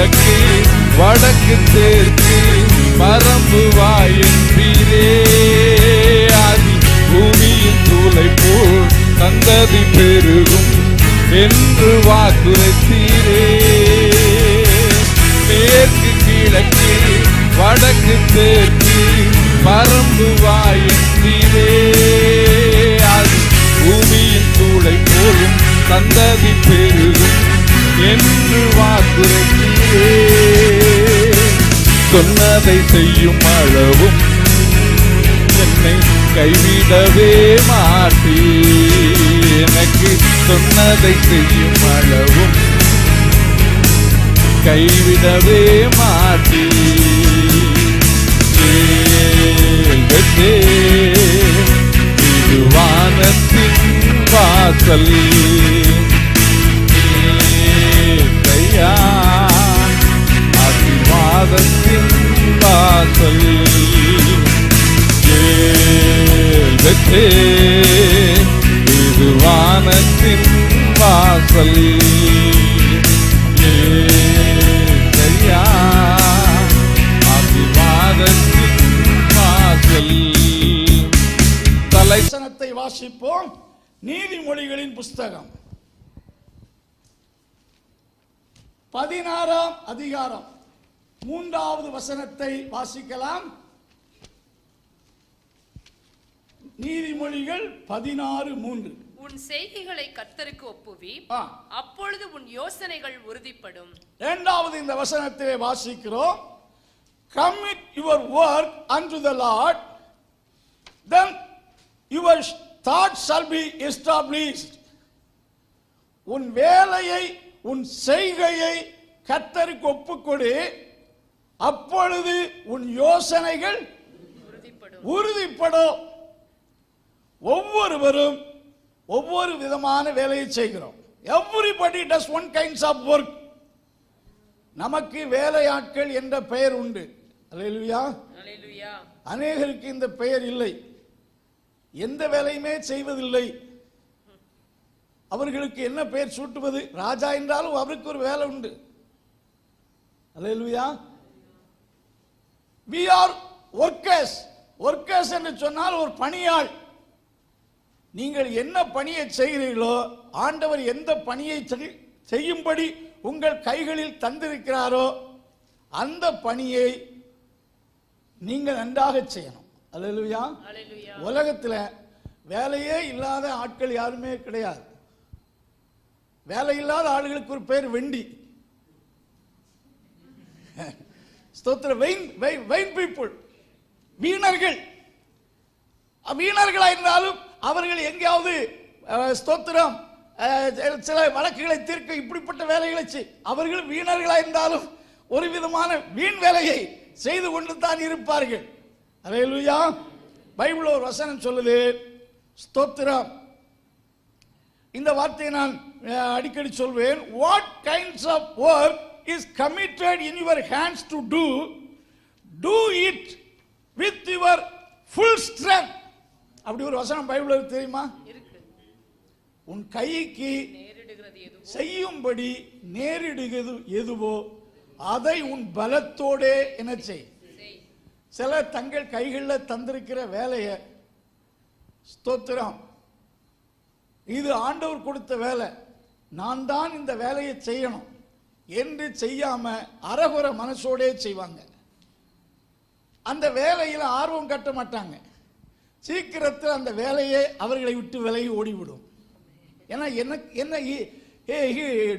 கிழக்கு வடக்கு தெற்கு பரம்பு வாயன்பீரே ஆதி பூமியின் தூளை போல் சந்ததி பெருகும் என்று வாக்குரைத்தீரே. மேற்கு கிழக்கு வடக்கு தெற்கு பரம்பு வாயன்பீரே ஆதி பூமியின் தூளை போலும் சந்ததி பெருகும் என்று வாக்குரைத்தீரே சொன்னதை செய்யும் அளவும் என்னை கைவிடவே மாட்டீ எனக்கு சொன்னதை செய்யும் அளவும் கைவிடவே மாட்டீ இது வானத்தின் வாசல் நீரையா, வாசல். கேள்வெட்டே, இது வானத்தின் வாசல். ஏசையா, ஆசீர்வாதத்தின் வாசல். தலை வாசிப்போம். நீதிமொழிகளின் புஸ்தகம். பதினாறாம் அதிகாரம். மூன்றாவது வசனத்தை வாசிக்கலாம். நீதிமொழிகள் பதினாறு மூன்று. உன் செய்கைகளை கர்த்தருக்கு ஒப்புவி. அப்பொழுது உன் யோசனைகள் உறுதிப்படும். இரண்டாவது இந்த வசனத்திலே வாசிக்கிறோம். Commit your work unto the lord then your thoughts shall be established. உன் வேலையை உன் செய்கையை கர்த்தருக்கு ஒப்புக்கொடு. அப்பொழுது உன் யோசனைகள் உறுதிப்படும். ஒவ்வொருவரும் ஒவ்வொரு விதமான வேலையை செய்கிறோம். Everybody does one kinds of work நமக்கு வேலையாட்கள் என்ற பெயர் உண்டு. அல்லேலூயா. அநேகருக்கு இந்த பெயர் இல்லை. எந்த வேலையுமே செய்வதில்லை. அவர்களுக்கு என்ன பெயர் சூட்டுவது? ராஜா என்றாலும் அவருக்கு ஒரு வேலை உண்டு. அல்லேலூயா. We are workers. Workers என்று சொன்னால் ஒரு பணியாள். நீங்கள் என்ன பணியை செய்கிறீர்களோ ஆண்டவர் எந்த பணியை செய்- செய்யும்படி உங்கள் கைகளில் தந்திருக்கிறாரோ அந்த பணியை நீங்கள் நன்றாக செய்யணும். அல்லேலூயா. உலகத்துல வேலையே இல்லாத ஆட்கள் யாருமே கிடையாது. வேலை இல்லாத ஆளுகளுக்கு ஒரு பேர் வெண்டி. ஸ்தோத்திர வெயின் வெயின் பீப்புள் வீணர்கள். வீணர்களாக இருந்தாலும் அவர்கள் எங்கேயாவது ஸ்தோத்திரம் சில வழக்குகளை தீர்க்க இப்படிப்பட்ட வேலைகளை செய். அவர்கள் வீணர்களாக இருந்தாலும் ஒரு விதமான வீண் வேலையை செய்து கொண்டு தான் இருப்பார்கள். அல்லேலூயா பைபிள் ஒரு வசனம் சொல்லுது ஸ்தோத்திரம். இந்த வார்த்தையை நான் அடிக்கடி சொல்வேன் what kinds of work is committed in your hands to do do it with your full strength அப்படி ஒரு வசனம் பைபிள் தெரியுமா? உன் கைக்கு செய்யும்படி நேரிடுகிறது எதுவோ அதை உன் பலத்தோடே என்ன செய். சிலர் தங்கள் கைகளில் தந்திருக்கிற வேலையை ஸ்தோத்திரம். இது ஆண்டவர் கொடுத்த வேலை. நான் தான் இந்த வேலையை செய்யணும் என்று செய்யாம அறகுற மனசோடே செய்வாங்க. அந்த வேலையில் ஆர்வம் கட்ட மாட்டாங்க. சீக்கிரத்தில் அந்த வேலையே அவர்களை விட்டு விலகி ஓடிவிடும். ஏன்னா எனக்கு என்ன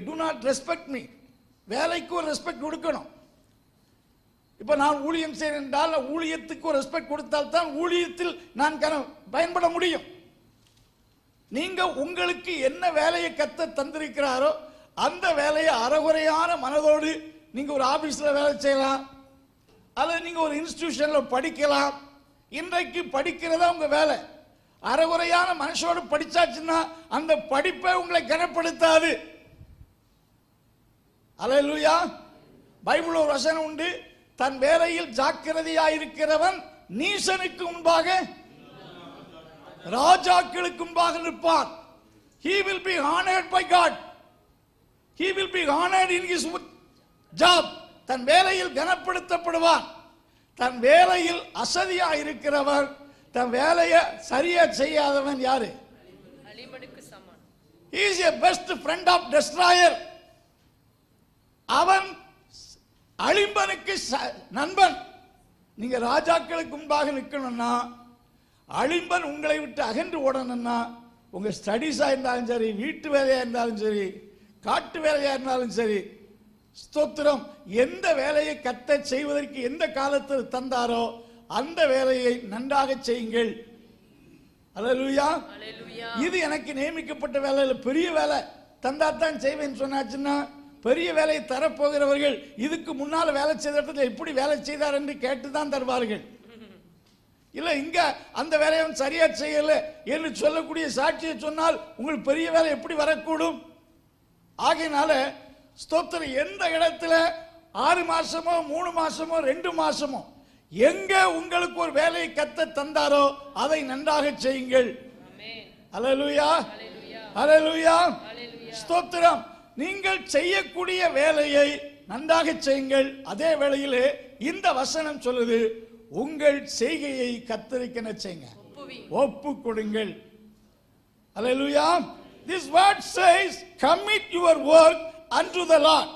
டு நாட் ரெஸ்பெக்ட் மீ வேலைக்கு ஒரு ரெஸ்பெக்ட் கொடுக்கணும். இப்போ நான் ஊழியம் செய்கிறேன் என்றால் ஊழியத்துக்கு ஒரு ரெஸ்பெக்ட் கொடுத்தால் தான் ஊழியத்தில் நான் கன- பயன்பட முடியும். நீங்க உங்களுக்கு என்ன வேலையை கத்த தந்திருக்கிறாரோ அந்த வேலையை அறகுறையான மனதோடு நீங்க ஒரு ஆபீஸ்ல வேலை செய்யலாம். அல்லது நீங்க ஒரு இன்ஸ்டிடியூஷன்ல படிக்கலாம். இன்றைக்கு படிக்கிறதா உங்க வேலை. அறகுறையான மனுஷோடு படிச்சாச்சுன்னா அந்த படிப்பை உங்களை கனப்படுத்தாது. அல்லேலூயா பைபிள் ஒரு வசனம் உண்டு. தன் வேலையில் ஜாக்கிரதையாயிருக்கிறவன் நீசனுக்கு முன்பாக ராஜாக்களுக்கு முன்பாக நிற்பான். He will be honored by god. He will be honored in his job தன் வேலையில் கனப்படுத்தப்படுவான். தன் வேலையில் அசதியா இருக்கிறவர் தன் வேலையை சரியா செய்யாதவன் யாரு? Is a best friend of destroyer அவன் அழிம்பனுக்கு நண்பன். நீங்க ராஜாக்களுக்கு முன்பாக நிற்கணும்னா அழிம்பன் உங்களை விட்டு அகன்று ஓடணும்னா உங்க ஸ்டடீஸா இருந்தாலும் சரி வீட்டு வேலையா இருந்தாலும் சரி காட்டு வேலையா இருந்தாலும் சரி ஸ்தோத்திரம் எந்த வேலையை கத்த செய்வதற்கு எந்த காலத்தில் தந்தாரோ அந்த வேலையை நன்றாக செய்யுங்கள். அல்லேலூயா இது எனக்கு நியமிக்கப்பட்ட வேலை இல்ல. பெரிய வேலை தந்தா தான் செய்வேன் சொன்னாச்சுன்னா பெரிய வேலையை தரப்போகிறவர்கள் இதுக்கு முன்னால வேலை செய்த இடத்துல எப்படி வேலை செய்தார் என்று கேட்டு தான் தருவார்கள். இல்ல இங்க அந்த வேலையை அவன் சரியா செய்யல என்று சொல்லக்கூடிய சாட்சியை சொன்னால் உங்களுக்கு பெரிய வேலை எப்படி வரக்கூடும்? ஆகையினால ஸ்தோத்திரம் எந்த இடத்துல? ஆறு மாசமோ மூணு மாசமோ ரெண்டு மாசமோ எங்க உங்களுக்கு ஒரு வேலையை கத்த தந்தாரோ அதை நன்றாக செய்யுங்கள். அல்லேலூயா அல்லேலூயா ஸ்தோத்திரம். நீங்கள் செய்யக்கூடிய வேலையை நன்றாக செய்யுங்கள். அதே வேளையிலே இந்த வசனம் சொல்லுது உங்கள் செய்கையை கத்தரிக்கன ஒப்புவி ஒப்பு கொடுங்கள். அல்லேலூயா this word says commit your work unto the lord.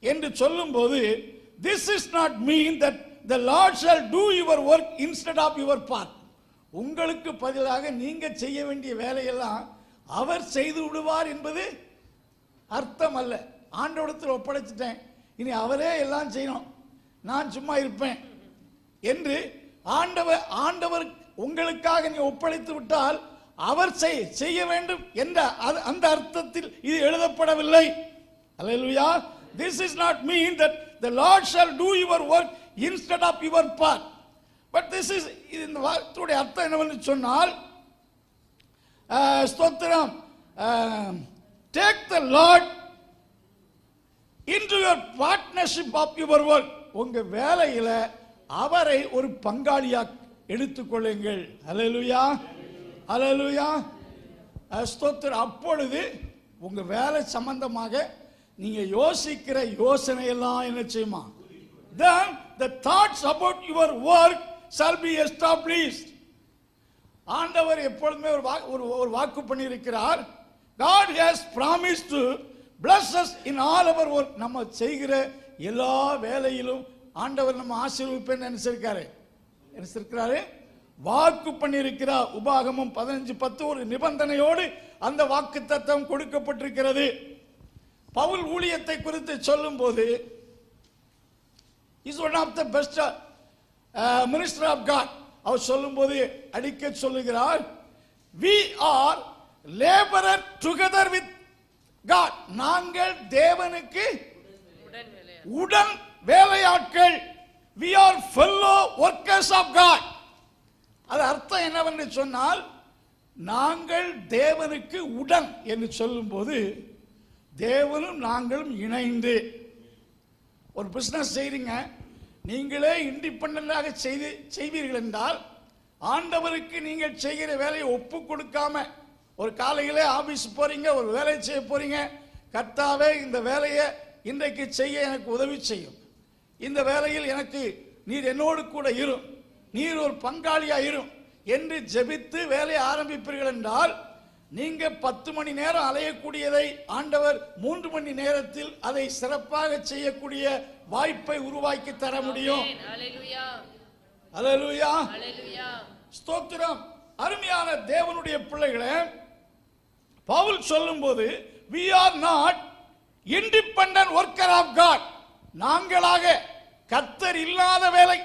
என்று சொல்லும்போது this is not mean that the lord shall do your work instead of your part. உங்களுக்கு பதிலாக நீங்க செய்ய வேண்டிய வேலையெல்லாம் அவர் செய்து விடுவார் என்பது அர்த்தம் அல்ல. ஆண்டவடத்தில் ஒப்படைச்சிட்டேன். இனி அவரே எல்லாம் செய்யணும். நான் சும்மா இருப்பேன். என்று ஆண்டவர் ஆண்டவர் உங்களுக்காக நீ ஒப்படைத்து விட்டால் அவர் செய் செய்ய வேண்டும் என்ற அது- அந்த அர்த்தத்தில் இது எழுதப்படவில்லை. அல்லேலூயா this is not mean that the lord shall do your work instead of your part but this is இது இந்த வார்த்தையுடைய அர்த்தம் என்னவென்று சொன்னால் ஸ்தோத்திரம் take the lord into your partnership of your work உங்கள் வேலையில் அவரை ஒரு பங்காளியா எடுத்துக்கொள்ளுங்கள் அலலுயா அலலுயா அஹ், அப்பொழுது உங்க வேலை சம்பந்தமாக நீங்க யோசிக்கிற யோசனை எல்லாம் என்ன செய்யுமா? Then the thoughts about your work shall be established. ஆண்டவர் எப்பொழுதுமே ஒரு வா- ஒரு ஒரு வாக்கு பண்ணியிருக்கிறார். God has promised to bless us in all our work. நம்ம செய்கிற எல்லா வேலையிலும் ஆண்டவர் நம்ம ஆசீர்விப்பேன்னு நினைச்சிருக்காரு. நினைச்சிருக்கிறாரு? வாக்கு பண்ணியிருக்கிறார் உபாகமும் பதினஞ்சு பத்து ஒரு நிபந்தனையோடு அந்த வாக்கு தத்துவம் கொடுக்கப்பட்டிருக்கிறது. பவுல் ஊழியத்தை குறித்து சொல்லும்போது is one of the best minister of God அவர் சொல்லும்போது அடிக்க சொல்லுகிறார் we are labourer together with God நாங்கள் தேவனுக்கு உடன் வேலையாட்கள் we are fellow workers of God அது அர்த்தம் என்னவென்று சொன்னால் நாங்கள் தேவனுக்கு உடன் என்று சொல்லும்போது தேவனும் நாங்களும் இணைந்து. ஒரு பிஸ்னஸ் செய்கிறீங்க நீங்களே இண்டிபெண்டாக செய்து செய்வீர்கள் என்றால் ஆண்டவருக்கு நீங்கள் செய்கிற வேலையை ஒப்பு கொடுக்காம ஒரு காலையிலே ஆஃபீஸ் போறீங்க ஒரு வேலையை செய்ய போறீங்க கர்த்தாவே இந்த வேலையை இன்றைக்கு செய்ய எனக்கு உதவி செய்யும். இந்த வேலையில் எனக்கு நீர் என்னோடு கூட இரும். நீர் ஒரு பங்காளியா இரும் என்று ஜெபித்து வேலையை ஆரம்பிப்பீர்கள் என்றால் நீங்க பத்து மணி நேரம் அலையக்கூடியதை ஆண்டவர் மூன்று மணி நேரத்தில் அதை சிறப்பாக செய்யக்கூடிய வாய்ப்பை உருவாக்கி தர முடியும். அல்லேலூயா ஸ்தோத்திரம். அருமையான தேவனுடைய பிள்ளைகளே பவுல் சொல்லும்போது we are not independent worker of God நாங்களாக கத்தர் இல்லாத வேலை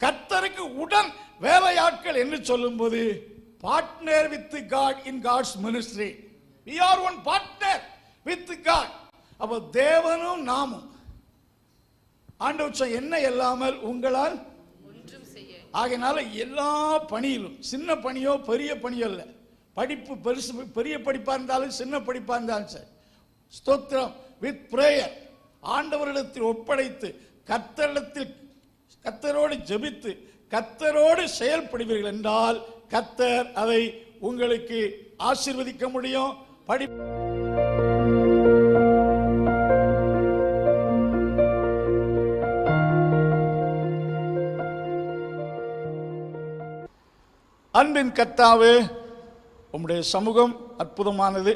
கத்தருக்கு உடன் வேலையாட்கள் என்று சொல்லும்போது partner with God in God's ministry we are one partner with God அப்போ தேவனும் நாமும். ஆண்டவர் என்ன இல்லாமல் உங்களால் ஆகையினால எல்லா பணியிலும் சின்ன பணியோ பெரிய பணியோ இல்லை. படிப்பு பெருசு பெரிய படிப்பா இருந்தாலும் சின்ன படிப்பா இருந்தாலும் சரி. ஸ்தோத்திரம். வித் பிரேயர் ஆண்டவரிடத்தில் ஒப்படைத்து கத்தரிடத்தில் கத்தரோடு ஜெபித்து கத்தரோடு செயல்படுவீர்கள் என்றால் கத்தர் அதை உங்களுக்கு ஆசிர்வதிக்க முடியும். படி அன்பின் கத்தாவே உம்முடைய சமூகம் அற்புதமானது.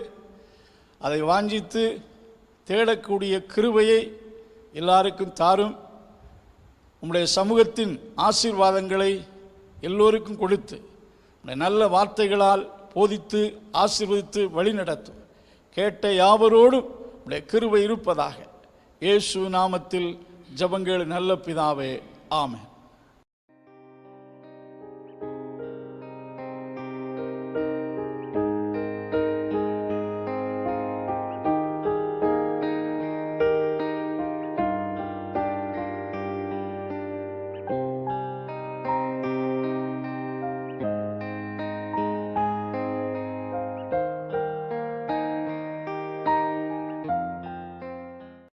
அதை வாஞ்சித்து தேடக்கூடிய கிருபையை எல்லாருக்கும் தாரும். உம்முடைய சமூகத்தின் ஆசீர்வாதங்களை எல்லோருக்கும் கொடுத்து நல்ல வார்த்தைகளால் போதித்து ஆசீர்வதித்து வழிநடத்தும். கேட்ட யாவரோடும் உடைய கிருபை இருப்பதாக. இயேசு நாமத்தில் ஜபங்கள் நல்ல பிதாவே. ஆமென்.